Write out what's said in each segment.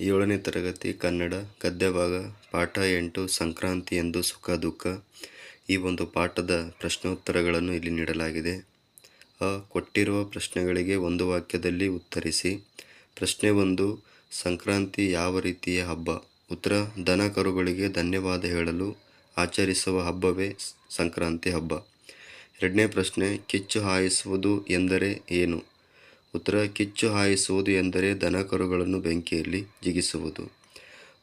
ಏಳನೇ ತರಗತಿ ಕನ್ನಡ, ಗದ್ಯಭಾಗ, ಪಾಠ ಎಂಟು, ಸಂಕ್ರಾಂತಿ ಎಂದು ಸುಖ ದುಃಖ ಈ ಒಂದು ಪಾಠದ ಪ್ರಶ್ನೋತ್ತರಗಳನ್ನು ಇಲ್ಲಿ ನೀಡಲಾಗಿದೆ. ಅ ಕೊಟ್ಟಿರುವ ಪ್ರಶ್ನೆಗಳಿಗೆ ಒಂದು ವಾಕ್ಯದಲ್ಲಿ ಉತ್ತರಿಸಿ, ಪ್ರಶ್ನೆ ಒಂದು, ಸಂಕ್ರಾಂತಿ ಯಾವ ರೀತಿಯ ಹಬ್ಬ? ಉತ್ತರ, ದನ ಕರುಗಳಿಗೆ ಧನ್ಯವಾದ ಹೇಳಲು ಆಚರಿಸುವ ಹಬ್ಬವೇ ಸಂಕ್ರಾಂತಿ ಹಬ್ಬ. ಎರಡನೇ ಪ್ರಶ್ನೆ, ಕಿಚ್ಚು ಹಾಯಿಸುವುದು ಎಂದರೆ ಏನು? ಉತ್ತರ ಕಿಚ್ಚು ಹಾಯಿಸುವುದು ಎಂದರೆ ದನಕರುಗಳನ್ನು ಬೆಂಕಿಯಲ್ಲಿ ಜಿಗಿಸುವುದು.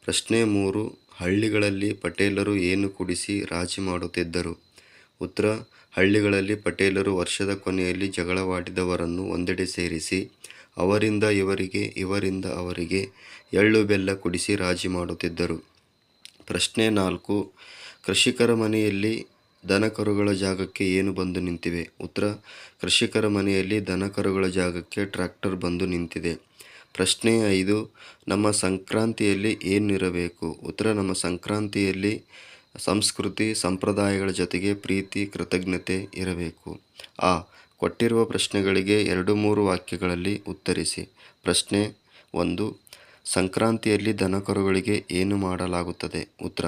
ಪ್ರಶ್ನೆ ಮೂರು, ಹಳ್ಳಿಗಳಲ್ಲಿ ಪಟೇಲರು ಏನು ಕುಡಿಸಿ ರಾಜಿ ಮಾಡುತ್ತಿದ್ದರು? ಉತ್ತರ, ಹಳ್ಳಿಗಳಲ್ಲಿ ಪಟೇಲರು ವರ್ಷದ ಕೊನೆಯಲ್ಲಿ ಜಗಳವಾಡಿದವರನ್ನು ಒಂದೆಡೆ ಸೇರಿಸಿ, ಅವರಿಂದ ಇವರಿಗೆ, ಇವರಿಂದ ಅವರಿಗೆ ಎಳ್ಳು ಬೆಲ್ಲ ಕುಡಿಸಿ ರಾಜಿ ಮಾಡುತ್ತಿದ್ದರು. ಪ್ರಶ್ನೆ ನಾಲ್ಕು, ಕೃಷಿಕರ ಮನೆಯಲ್ಲಿ ದನಕರುಗಳ ಜಾಗಕ್ಕೆ ಏನು ಬಂದು ನಿಂತಿವೆ? ಉತ್ತರ, ಕೃಷಿಕರ ಮನೆಯಲ್ಲಿ ದನಕರುಗಳ ಜಾಗಕ್ಕೆ ಟ್ರ್ಯಾಕ್ಟರ್ ಬಂದು ನಿಂತಿದೆ. ಪ್ರಶ್ನೆ ಐದು, ನಮ್ಮ ಸಂಕ್ರಾಂತಿಯಲ್ಲಿ ಏನಿರಬೇಕು? ಉತ್ತರ, ನಮ್ಮ ಸಂಕ್ರಾಂತಿಯಲ್ಲಿ ಸಂಸ್ಕೃತಿ, ಸಂಪ್ರದಾಯಗಳ ಜೊತೆಗೆ ಪ್ರೀತಿ, ಕೃತಜ್ಞತೆ ಇರಬೇಕು. ಆ, ಕೊಟ್ಟಿರುವ ಪ್ರಶ್ನೆಗಳಿಗೆ ಎರಡು ಮೂರು ವಾಕ್ಯಗಳಲ್ಲಿ ಉತ್ತರಿಸಿ. ಪ್ರಶ್ನೆ ಒಂದು ಸಂಕ್ರಾಂತಿಯಲ್ಲಿ ದನಕರುಗಳಿಗೆ ಏನು ಮಾಡಲಾಗುತ್ತದೆ? ಉತ್ತರ.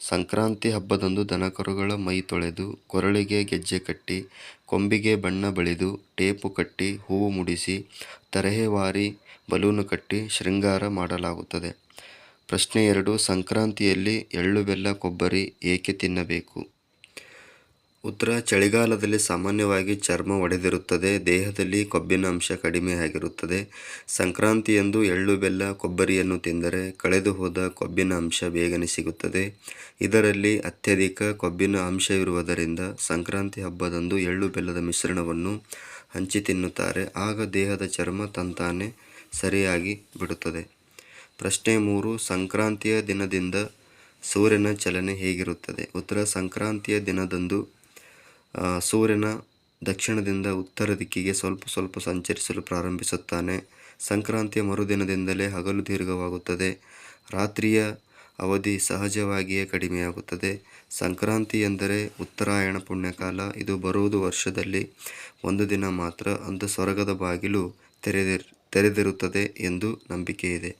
ಸಂಕ್ರಾಂತಿ ಹಬ್ಬದಂದು ದನಕರುಗಳ ಮೈ ತೊಳೆದು, ಕೊರಳಿಗೆ ಗೆಜ್ಜೆ ಕಟ್ಟಿ, ಕೊಂಬಿಗೆ ಬಣ್ಣ ಬಳಿದು, ಟೇಪು ಕಟ್ಟಿ, ಹೂವು ಮುಡಿಸಿ ತರಹೇವಾರಿ ಬಲೂನು ಕಟ್ಟಿ ಶೃಂಗಾರ ಮಾಡಲಾಗುತ್ತದೆ. ಪ್ರಶ್ನೆ ಎರಡು, ಸಂಕ್ರಾಂತಿಯಲ್ಲಿ ಎಳ್ಳು, ಬೆಲ್ಲ, ಕೊಬ್ಬರಿ ಏಕೆ ತಿನ್ನಬೇಕು? ಉತ್ತರ ಚಳಿಗಾಲದಲ್ಲಿ ಸಾಮಾನ್ಯವಾಗಿ ಚರ್ಮ ಒಡೆದಿರುತ್ತದೆ, ದೇಹದಲ್ಲಿ ಕೊಬ್ಬಿನ ಅಂಶ ಕಡಿಮೆಯಾಗಿರುತ್ತದೆ ಸಂಕ್ರಾಂತಿಯಂದು ಎಳ್ಳು ಬೆಲ್ಲ ಕೊಬ್ಬರಿಯನ್ನು ತಿಂದರೆ ಕಳೆದು ಹೋದ ಕೊಬ್ಬಿನ ಅಂಶ ಬೇಗನೆ ಸಿಗುತ್ತದೆ. ಇದರಲ್ಲಿ ಅತ್ಯಧಿಕ ಕೊಬ್ಬಿನ ಅಂಶವಿರುವುದರಿಂದ ಸಂಕ್ರಾಂತಿ ಹಬ್ಬದಂದು ಎಳ್ಳು ಬೆಲ್ಲದ ಮಿಶ್ರಣವನ್ನು ಹಂಚಿ ತಿನ್ನುತ್ತಾರೆ. ಆಗ ದೇಹದ ಚರ್ಮ ತಂತಾನೆ ಸರಿಯಾಗಿ ಬಿಡುತ್ತದೆ. ಪ್ರಶ್ನೆ ಮೂರು, ಸಂಕ್ರಾಂತಿಯ ದಿನದಿಂದ ಸೂರ್ಯನ ಚಲನೆ ಹೇಗಿರುತ್ತದೆ? ಉತ್ತರ, ಸಂಕ್ರಾಂತಿಯ ದಿನದಂದು ಸೂರ್ಯನ ದಕ್ಷಿಣದಿಂದ ಉತ್ತರ ದಿಕ್ಕಿಗೆ ಸ್ವಲ್ಪ ಸ್ವಲ್ಪ ಸಂಚರಿಸಲು ಪ್ರಾರಂಭಿಸುತ್ತಾನೆ. ಸಂಕ್ರಾಂತಿಯ ಮರುದಿನದಿಂದಲೇ ಹಗಲು ದೀರ್ಘವಾಗುತ್ತದೆ. ರಾತ್ರಿಯ ಅವಧಿ ಸಹಜವಾಗಿಯೇ ಕಡಿಮೆಯಾಗುತ್ತದೆ. ಸಂಕ್ರಾಂತಿ ಎಂದರೆ ಉತ್ತರಾಯಣ ಪುಣ್ಯಕಾಲ. ಇದು ಬರುವುದು ವರ್ಷದಲ್ಲಿ ಒಂದು ದಿನ ಮಾತ್ರ. ಅಂದು ಸ್ವರ್ಗದ ಬಾಗಿಲು ತೆರೆದಿರ್, ತೆರೆದಿರುತ್ತದೆ ಎಂದು ನಂಬಿಕೆ ಇದೆ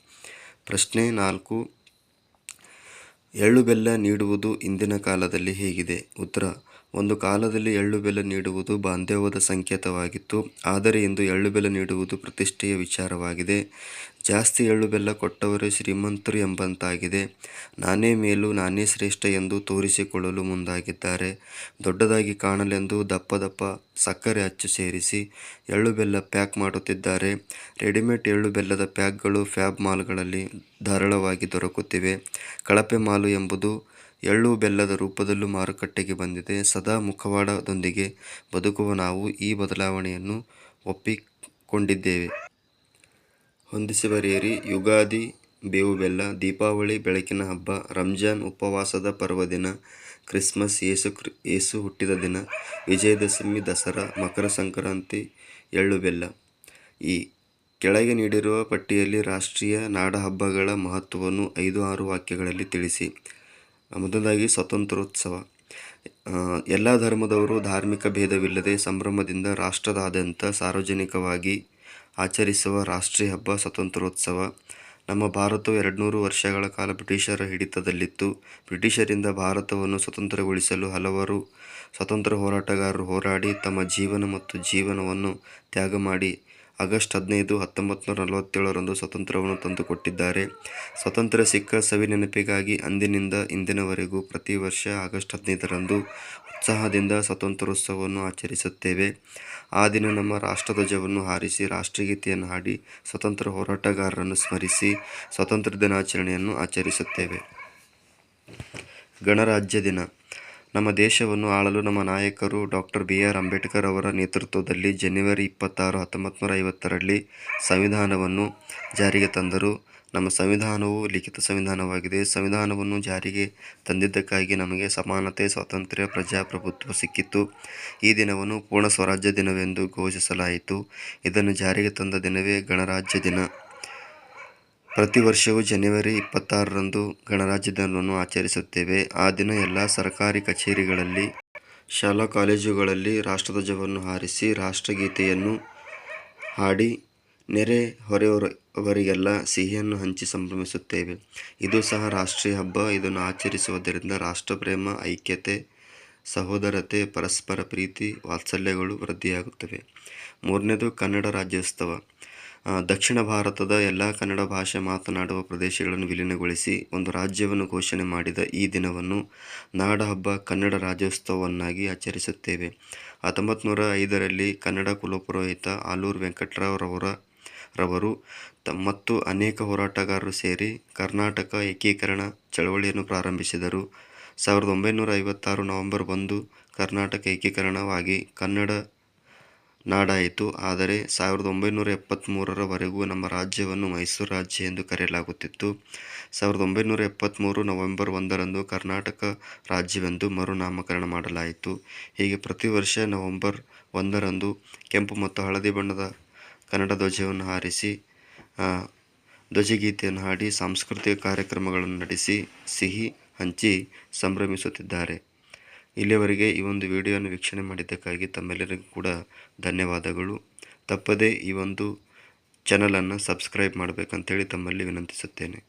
ಪ್ರಶ್ನೆ ನಾಲ್ಕು. ಎಳ್ಳು ಬೆಲ್ಲ ನೀಡುವುದು ಇಂದಿನ ಕಾಲದಲ್ಲಿ ಹೇಗಿದೆ? ಉತ್ತರ. ಒಂದು ಕಾಲದಲ್ಲಿ ಎಳ್ಳು ಬೆಲ್ಲ ನೀಡುವುದು ಬಾಂಧವ್ಯದ ಸಂಕೇತವಾಗಿತ್ತು. ಆದರೆ ಇಂದು ಎಳ್ಳು ಬೆಲ್ಲ ನೀಡುವುದು ಪ್ರತಿಷ್ಠೆಯ ವಿಚಾರವಾಗಿದೆ. ಜಾಸ್ತಿ ಎಳ್ಳು ಬೆಲ್ಲ ಕೊಟ್ಟವರೇ ಶ್ರೀಮಂತರು ಎಂಬಂತಾಗಿದೆ. ನಾನೇ ಮೇಲು, ನಾನೇ ಶ್ರೇಷ್ಠ ಎಂದು ತೋರಿಸಿಕೊಳ್ಳಲು ಮುಂದಾಗಿದ್ದಾರೆ. ದೊಡ್ಡದಾಗಿ ಕಾಣಲೆಂದು ದಪ್ಪ ದಪ್ಪ ಸಕ್ಕರೆ ಅಚ್ಚು ಸೇರಿಸಿ ಎಳ್ಳು ಬೆಲ್ಲ ಪ್ಯಾಕ್ ಮಾಡುತ್ತಿದ್ದಾರೆ. ರೆಡಿಮೇಡ್ ಎಳ್ಳು ಬೆಲ್ಲದ ಪ್ಯಾಕ್ಗಳು ಫ್ಯಾಬ್ ಮಾಲ್ಗಳಲ್ಲಿ ಧಾರಾಳವಾಗಿ ದೊರಕುತ್ತಿವೆ. ಕಳಪೆ ಮಾಲು ಎಂಬುದು ಎಳ್ಳು ಬೆಲ್ಲದ ರೂಪದಲ್ಲೂ ಮಾರುಕಟ್ಟೆಗೆ ಬಂದಿದೆ. ಸದಾ ಮುಖವಾಡದೊಂದಿಗೆ ಬದುಕುವ ನಾವು ಈ ಬದಲಾವಣೆಯನ್ನು ಒಪ್ಪಿಕೊಂಡಿದ್ದೇವೆ. ಹೊಂದಿಸಿ ಬರೆಯಿರಿ. ಯುಗಾದಿ, ಬೇವು ಬೆಲ್ಲ, ದೀಪಾವಳಿ, ಬೆಳಕಿನ ಹಬ್ಬ, ರಂಜಾನ್ ಉಪವಾಸದ ಪರ್ವದಿನ, ಕ್ರಿಸ್ಮಸ್ ಏಸು ಕ್ರಿ ಯೇಸು ಹುಟ್ಟಿದ ದಿನ, ವಿಜಯದಶಮಿ ದಸರಾ, ಮಕರ ಸಂಕ್ರಾಂತಿ, ಎಳ್ಳು ಬೆಲ್ಲ. ಈ ಕೆಳಗೆ ನೀಡಿರುವ ಪಟ್ಟಿಯಲ್ಲಿ ರಾಷ್ಟ್ರೀಯ ನಾಡಹಬ್ಬಗಳ ಮಹತ್ವವನ್ನು ಐದು ಆರು ವಾಕ್ಯಗಳಲ್ಲಿ ತಿಳಿಸಿ. ಮೊದಲಾಗಿ ಸ್ವಾತಂತ್ರ್ಯೋತ್ಸವ. ಎಲ್ಲ ಧರ್ಮದವರು ಧಾರ್ಮಿಕ ಭೇದವಿಲ್ಲದೆ ಸಂಭ್ರಮದಿಂದ ರಾಷ್ಟ್ರದಾದ್ಯಂತ ಸಾರ್ವಜನಿಕವಾಗಿ ಆಚರಿಸುವ ರಾಷ್ಟ್ರೀಯ ಹಬ್ಬ, ಸ್ವಾತಂತ್ರ್ಯೋತ್ಸವ. ನಮ್ಮ ಭಾರತವು ಎರಡುನೂರು ವರ್ಷಗಳ ಕಾಲ ಬ್ರಿಟಿಷರ ಹಿಡಿತದಲ್ಲಿತ್ತು. ಬ್ರಿಟಿಷರಿಂದ ಭಾರತವನ್ನು ಸ್ವತಂತ್ರಗೊಳಿಸಲು ಹಲವರು ಸ್ವತಂತ್ರ ಹೋರಾಟಗಾರರು ಹೋರಾಡಿ ತಮ್ಮ ಜೀವನ ಮತ್ತು ಜೀವನವನ್ನು ತ್ಯಾಗ ಮಾಡಿ ಆಗಸ್ಟ್ ಹದಿನೈದು ಹತ್ತೊಂಬತ್ತು ನೂರ ನಲವತ್ತೇಳರಂದು ಸ್ವಾತಂತ್ರ್ಯವನ್ನು ತಂದುಕೊಟ್ಟಿದ್ದಾರೆ. ಸ್ವಾತಂತ್ರ್ಯ ಸಿಕ್ಕ ಸವಿ ನೆನಪಿಗಾಗಿ ಅಂದಿನಿಂದ ಇಂದಿನವರೆಗೂ ಪ್ರತಿ ವರ್ಷ ಆಗಸ್ಟ್ ಹದಿನೈದರಂದು ಉತ್ಸಾಹದಿಂದ ಸ್ವಾತಂತ್ರ್ಯೋತ್ಸವವನ್ನು ಆಚರಿಸುತ್ತೇವೆ. ಆ ದಿನ ನಮ್ಮ ರಾಷ್ಟ್ರಧ್ವಜವನ್ನು ಹಾರಿಸಿ, ರಾಷ್ಟ್ರಗೀತೆಯನ್ನು ಹಾಡಿ, ಸ್ವತಂತ್ರ ಹೋರಾಟಗಾರರನ್ನು ಸ್ಮರಿಸಿ, ಸ್ವಾತಂತ್ರ್ಯ ದಿನಾಚರಣೆಯನ್ನು ಆಚರಿಸುತ್ತೇವೆ. ಗಣರಾಜ್ಯ ದಿನ. ನಮ್ಮ ದೇಶವನ್ನು ಆಳಲು ನಮ್ಮ ನಾಯಕರು ಡಾಕ್ಟರ್ ಬಿ. ಆರ್. ಅಂಬೇಡ್ಕರ್ ಅವರ ನೇತೃತ್ವದಲ್ಲಿ ಜನವರಿ ಇಪ್ಪತ್ತಾರು ಹತ್ತೊಂಬತ್ತು ನೂರ ಐವತ್ತರಲ್ಲಿ ಸಂವಿಧಾನವನ್ನು ಜಾರಿಗೆ ತಂದರು. ನಮ್ಮ ಸಂವಿಧಾನವು ಲಿಖಿತ ಸಂವಿಧಾನವಾಗಿದೆ. ಸಂವಿಧಾನವನ್ನು ಜಾರಿಗೆ ತಂದಿದ್ದಕ್ಕಾಗಿ ನಮಗೆ ಸಮಾನತೆ, ಸ್ವಾತಂತ್ರ್ಯ, ಪ್ರಜಾಪ್ರಭುತ್ವ ಸಿಕ್ಕಿತು ಈ ದಿನವನ್ನು ಪೂರ್ಣ ಸ್ವರಾಜ್ಯ ದಿನವೆಂದು ಘೋಷಿಸಲಾಯಿತು. ಇದನ್ನು ಜಾರಿಗೆ ತಂದ ದಿನವೇ ಗಣರಾಜ್ಯ ದಿನ. ಪ್ರತಿ ವರ್ಷವೂ ಜನವರಿ ಇಪ್ಪತ್ತಾರರಂದು ಗಣರಾಜ್ಯ ದಿನವನ್ನು ಆಚರಿಸುತ್ತೇವೆ. ಆ ದಿನ ಎಲ್ಲ ಸರ್ಕಾರಿ ಕಚೇರಿಗಳಲ್ಲಿ, ಶಾಲಾ ಕಾಲೇಜುಗಳಲ್ಲಿ ರಾಷ್ಟ್ರಧ್ವಜವನ್ನು ಹಾರಿಸಿ ರಾಷ್ಟ್ರಗೀತೆಯನ್ನು ಹಾಡಿ ನೆರೆ ಹೊರೆಯವರಿಗೆಲ್ಲ ಸಿಹಿಯನ್ನು ಹಂಚಿ ಸಂಭ್ರಮಿಸುತ್ತೇವೆ. ಇದು ಸಹ ರಾಷ್ಟ್ರೀಯ ಹಬ್ಬ. ಇದನ್ನು ಆಚರಿಸುವುದರಿಂದ ರಾಷ್ಟ್ರಪ್ರೇಮ, ಐಕ್ಯತೆ, ಸಹೋದರತೆ, ಪರಸ್ಪರ ಪ್ರೀತಿ, ವಾತ್ಸಲ್ಯಗಳು ವೃದ್ಧಿಯಾಗುತ್ತವೆ. ಮೂರನೇದು ಕನ್ನಡ ರಾಜ್ಯೋತ್ಸವ. ದಕ್ಷಿಣ ಭಾರತದ ಎಲ್ಲ ಕನ್ನಡ ಭಾಷೆ ಮಾತನಾಡುವ ಪ್ರದೇಶಗಳನ್ನು ವಿಲೀನಗೊಳಿಸಿ ಒಂದು ರಾಜ್ಯವನ್ನು ಘೋಷಣೆ ಮಾಡಿದ ಈ ದಿನವನ್ನು ನಾಡಹಬ್ಬ ಕನ್ನಡ ರಾಜ್ಯೋತ್ಸವವನ್ನಾಗಿ ಆಚರಿಸುತ್ತೇವೆ. ಹತ್ತೊಂಬತ್ತನೂರ ಐದರಲ್ಲಿ ಕನ್ನಡ ಕುಲಪುರೋಹಿತ ಆಲೂರು ವೆಂಕಟರಾವ್ ರವರು ಮತ್ತು ಅನೇಕ ಹೋರಾಟಗಾರರು ಸೇರಿ ಕರ್ನಾಟಕ ಏಕೀಕರಣ ಚಳವಳಿಯನ್ನು ಪ್ರಾರಂಭಿಸಿದರು. ಸಾವಿರದ ಒಂಬೈನೂರ ಐವತ್ತಾರು ನವೆಂಬರ್ ಒಂದು ಕರ್ನಾಟಕ ಏಕೀಕರಣವಾಗಿ ಕನ್ನಡ ನಾಡಾಯಿತು. ಆದರೆ ಸಾವಿರದ ಒಂಬೈನೂರ ಎಪ್ಪತ್ತ್ಮೂರರವರೆಗೂ ನಮ್ಮ ರಾಜ್ಯವನ್ನು ಮೈಸೂರು ರಾಜ್ಯ ಎಂದು ಕರೆಯಲಾಗುತ್ತಿತ್ತು. ಸಾವಿರದ ಒಂಬೈನೂರ ಎಪ್ಪತ್ತ್ಮೂರು ನವೆಂಬರ್ ಒಂದರಂದು ಕರ್ನಾಟಕ ರಾಜ್ಯವೆಂದು ಮರುನಾಮಕರಣ ಮಾಡಲಾಯಿತು. ಹೀಗೆ ಪ್ರತಿ ವರ್ಷ ನವೆಂಬರ್ ಒಂದರಂದು ಕೆಂಪು ಮತ್ತು ಹಳದಿ ಬಣ್ಣದ ಕನ್ನಡ ಧ್ವಜವನ್ನು ಹಾರಿಸಿ, ಧ್ವಜಗೀತೆಯನ್ನು ಹಾಡಿ, ಸಾಂಸ್ಕೃತಿಕ ಕಾರ್ಯಕ್ರಮಗಳನ್ನು ನಡೆಸಿ ಸಿಹಿ ಹಂಚಿ ಸಂಭ್ರಮಿಸುತ್ತಿದ್ದಾರೆ. ಇಲ್ಲಿಯವರೆಗೆ ಈ ಒಂದು ವಿಡಿಯೋವನ್ನು ವೀಕ್ಷಣೆ ಮಾಡಿದ್ದಕ್ಕಾಗಿ ತಮ್ಮೆಲ್ಲರಿಗೂ ಕೂಡ ಧನ್ಯವಾದಗಳು. ತಪ್ಪದೇ ಈ ಒಂದು ಚಾನಲನ್ನು ಸಬ್ಸ್ಕ್ರೈಬ್ ಮಾಡಬೇಕಂತೇಳಿ ತಮ್ಮಲ್ಲಿ ವಿನಂತಿಸುತ್ತೇನೆ.